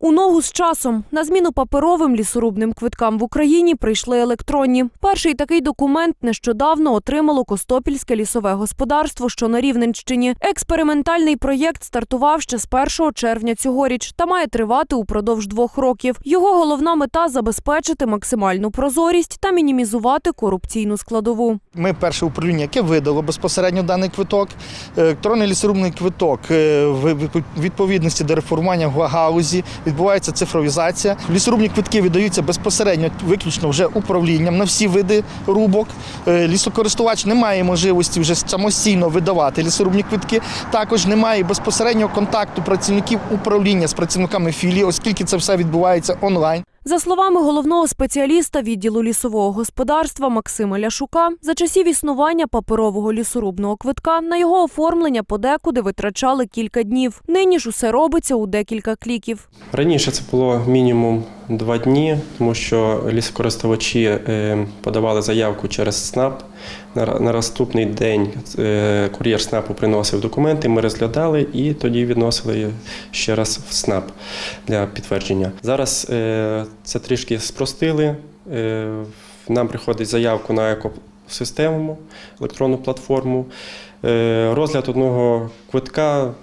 У ногу з часом на зміну паперовим лісорубним квиткам в Україні прийшли електронні. Перший такий документ нещодавно отримало Костопільське лісове господарство, що на Рівненщині. Експериментальний проєкт стартував ще з 1 червня цьогоріч та має тривати упродовж двох років. Його головна мета забезпечити максимальну прозорість та мінімізувати корупційну складову. Ми перше управління, яке видало безпосередньо даний квиток. Електронний лісорубний квиток е, в відповідності до реформування в галузі відбувається цифровізація. Лісорубні квитки видаються безпосередньо виключно вже управлінням на всі види рубок. Е, Лісокористувач не має можливості вже самостійно видавати лісорубні квитки. Також немає безпосереднього контакту працівників управління з працівниками філії, оскільки це все відбувається онлайн. За словами головного спеціаліста відділу лісового господарства Максима Ляшука, за часів існування паперового лісорубного квитка на його оформлення подекуди витрачали кілька днів. Нині ж усе робиться у декілька кліків. Раніше це було мінімум два дні, тому що лісокористувачі е, подавали заявку через СНАП. На на наступний день е, кур'єр СНАПу приносив документи, ми розглядали і тоді відносили ще раз в СНАП для підтвердження. Зараз е, це трішки спростили. Нам приходить заявку на екосистему, електронну платформу. Розгляд одного квитка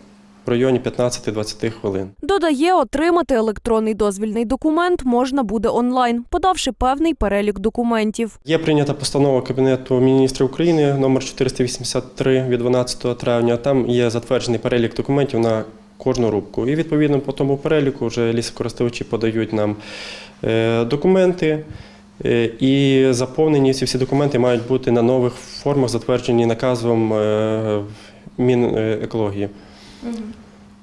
в районі 15-20 хвилин. Додає, отримати електронний дозвільний документ можна буде онлайн, подавши певний перелік документів. Є прийнята постанова Кабінету міністрів України номер 483 від 12 травня. Там є затверджений перелік документів на кожну рубку. І відповідно по тому переліку вже лісокористувачі подають нам е, документи. е, І заповнені ці всі документи мають бути на нових формах, затверджені наказом е, Мінекології.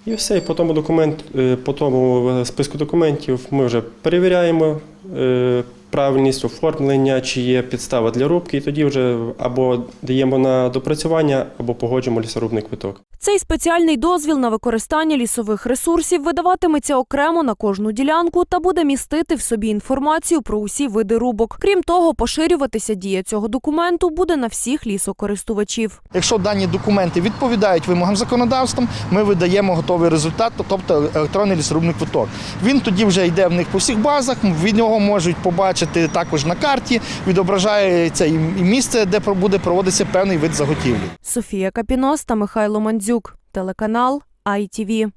І все, і по тому документ, е, по тому списку документів ми вже перевіряємо е, правильність оформлення, чи є підстава для рубки, і тоді вже або даємо на допрацювання, або погоджуємо лісорубний квиток. Цей спеціальний дозвіл на використання лісових ресурсів видаватиметься окремо на кожну ділянку та буде містити в собі інформацію про усі види рубок. Крім того, поширюватися дія цього документу буде на всіх лісокористувачів. Якщо дані документи відповідають вимогам законодавства, ми видаємо готовий результат, тобто електронний лісорубний квиток. Він тоді вже йде в них по всіх базах. Від нього можуть побачити також на карті, відображається і місце, де буде проводитися певний вид заготівлі. Софія Капінос та Михайло Мандзюк. Телеканал ITV.